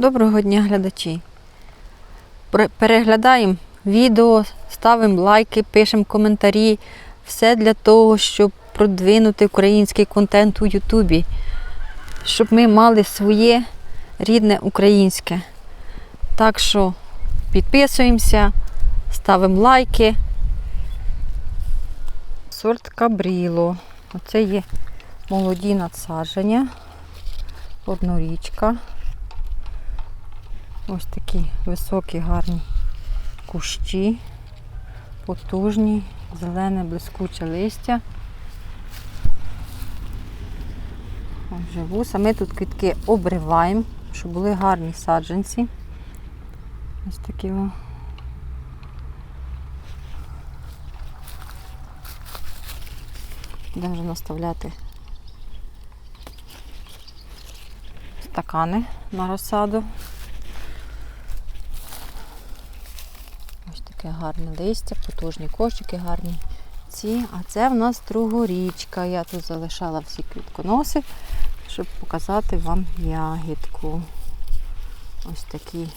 Доброго дня, глядачі. Переглядаємо відео, ставимо лайки, пишемо коментарі. Все для того, щоб продвинути український контент у Ютубі, щоб ми мали своє рідне українське. Так що підписуємося, ставимо лайки. Сорт Кабріло. Оце є молоді надсадження, однорічка. Ось такі високі, гарні кущі, потужні, зелене блискуче листя. Ось живу. Ми тут квітки обриваємо, щоб були гарні саджанці. Ось такі. о. Будемо вже наставляти стакани на розсаду. Ось таке гарне листя, потужні кошики, гарні ці. А це в нас другорічка. Я тут залишала всі квітконоси, щоб показати вам ягідку. Ось такі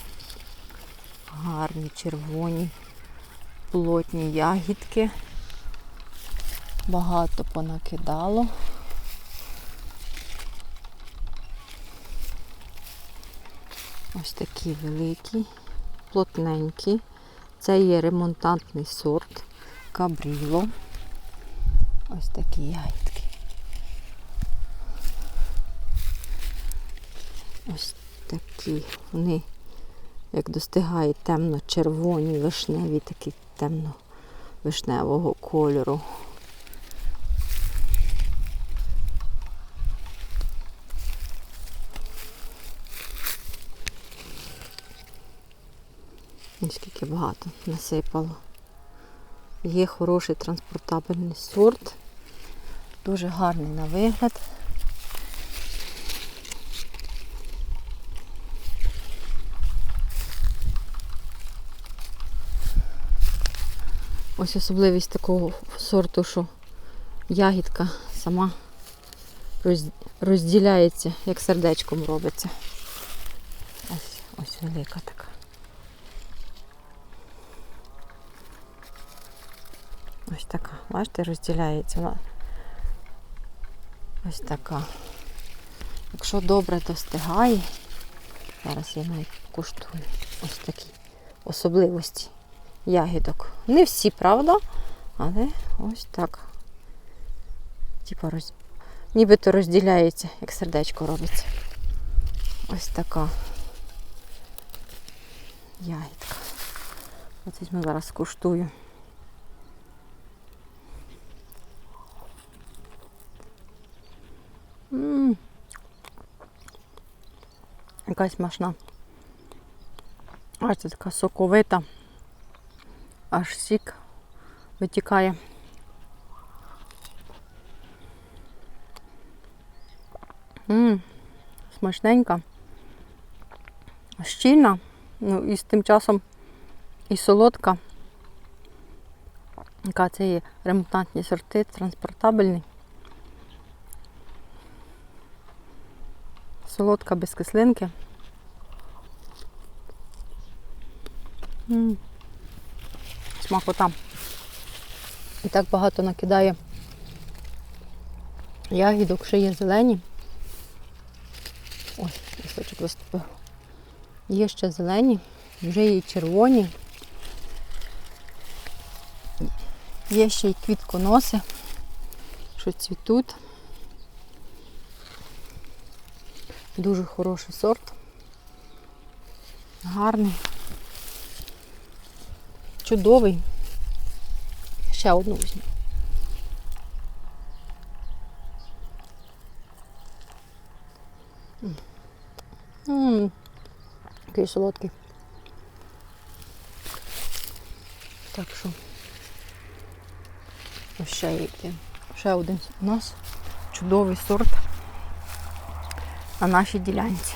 гарні червоні, плотні ягідки. Багато понакидало. Ось такі великі, плотненькі. Це є ремонтантний сорт Кабріло. Ось такі ягідки. Ось такі. Вони, як достигають темно-червоні, вишневі, такі темно-вишневого кольору. Скільки багато насипало. Є хороший транспортабельний сорт. Дуже гарний на вигляд. Ось особливість такого сорту, що ягідка сама розділяється, як сердечком робиться. Ось, ось велика така. Ось така. Бачите, розділяється. Ось така. Якщо добре достигає, зараз я навіть куштую ось такі особливості ягідок. Не всі, правда? Але ось так. Типа роз... нібито розділяється, як сердечко робиться. Ось така ягідка. Ось візьму зараз куштую. М. Якась смачна. Аж це така соковита. Аж сік витікає. М, Смачненька. Щільна. Ну і з тим часом і солодка. Яка це є ремонтантні сорти, транспортабельні. Солодка без кислинки. М. Смакота. І так багато накидає ягідок, ще є зелені. Ось, листочок виступив. Є ще зелені, вже є червоні. Є ще й квітконоси, що цвітуть. Дуже хороший сорт. Гарний. Чудовий. Ще одну візьму. М. М, Який солодкий. Так що ще є. Ще один у нас чудовий сорт на нашій ділянці.